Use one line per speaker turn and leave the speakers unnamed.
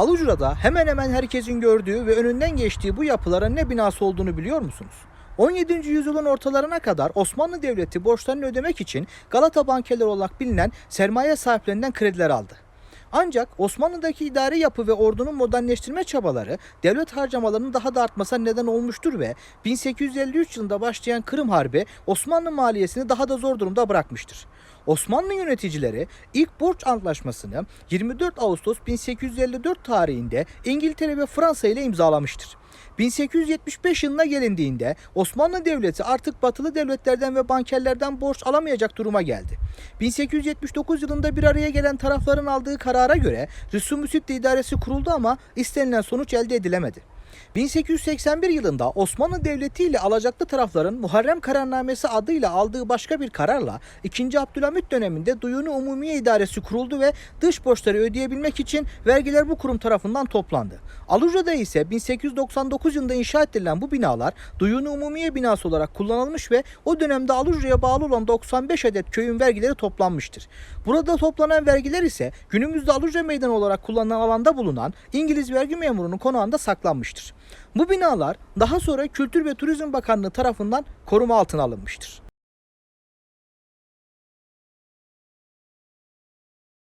Alucra'da hemen hemen herkesin gördüğü ve önünden geçtiği bu yapıların ne binası olduğunu biliyor musunuz? 17. yüzyılın ortalarına kadar Osmanlı Devleti borçlarını ödemek için Galata bankeleri olarak bilinen sermaye sahiplerinden krediler aldı. Ancak Osmanlı'daki idari yapı ve ordunun modernleştirme çabaları devlet harcamalarının daha da artmasına neden olmuştur ve 1853 yılında başlayan Kırım Harbi Osmanlı maliyesini daha da zor durumda bırakmıştır. Osmanlı yöneticileri ilk borç antlaşmasını 24 Ağustos 1854 tarihinde İngiltere ve Fransa ile imzalamıştır. 1875 yılına gelindiğinde Osmanlı Devleti artık batılı devletlerden ve bankerlerden borç alamayacak duruma geldi. 1879 yılında bir araya gelen tarafların aldığı karara göre Rüsum Müsütte İdaresi kuruldu ama istenilen sonuç elde edilemedi. 1881 yılında Osmanlı Devleti ile alacaklı tarafların Muharrem Kararnamesi adıyla aldığı başka bir kararla 2. Abdülhamit döneminde Duyunu Umumiye İdaresi kuruldu ve dış borçları ödeyebilmek için vergiler bu kurum tarafından toplandı. Alucra'da ise 1899 yılında inşa edilen bu binalar Duyunu Umumiye binası olarak kullanılmış ve o dönemde Alucra'ya bağlı olan 95 adet köyün vergileri toplanmıştır. Burada toplanan vergiler ise günümüzde Alucra Meydanı olarak kullanılan alanda bulunan İngiliz vergi memurunun konağında saklanmıştır. Bu binalar daha sonra Kültür ve Turizm Bakanlığı tarafından koruma altına alınmıştır.